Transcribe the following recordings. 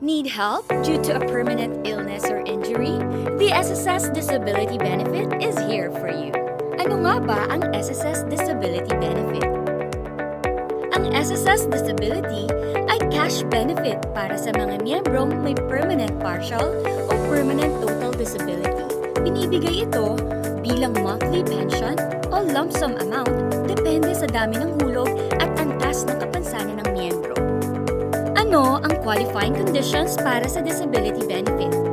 Need help due to a permanent illness or injury? The SSS Disability Benefit is here for you. Ano nga ba ang SSS Disability Benefit? Ang SSS Disability ay cash benefit para sa mga miyembrong may permanent partial o permanent total disability. Binibigay ito bilang monthly pension o lump sum amount depende sa dami ng hulog at antas ng kapansanan ng miyembro. Ano ang qualifying conditions para sa disability benefit?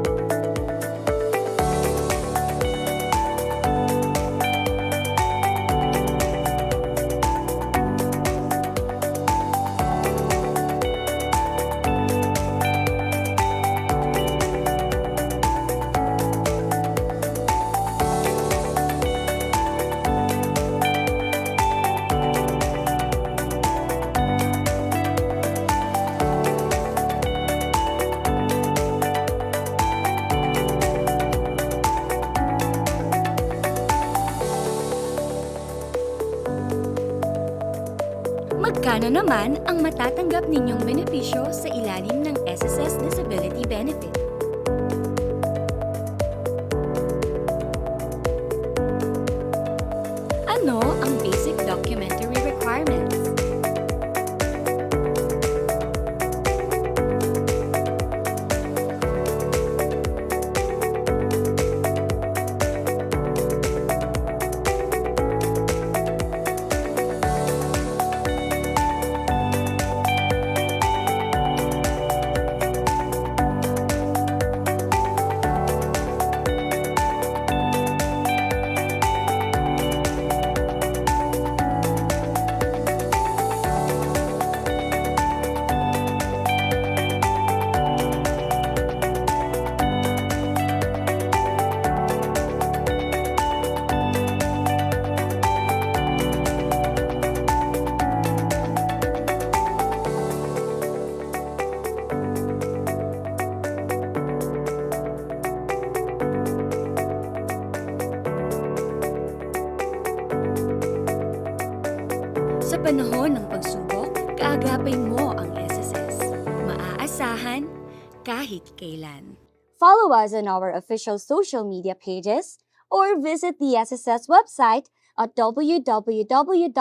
Magkano naman ang matatanggap ninyong benepisyo sa ilalim ng SSS Disability Benefit? Sa panahon ng pagsubok, kaagapin mo ang SSS. Maaasahan kahit kailan. Follow us on our official social media pages or visit the SSS website at www.sss.gov.ph.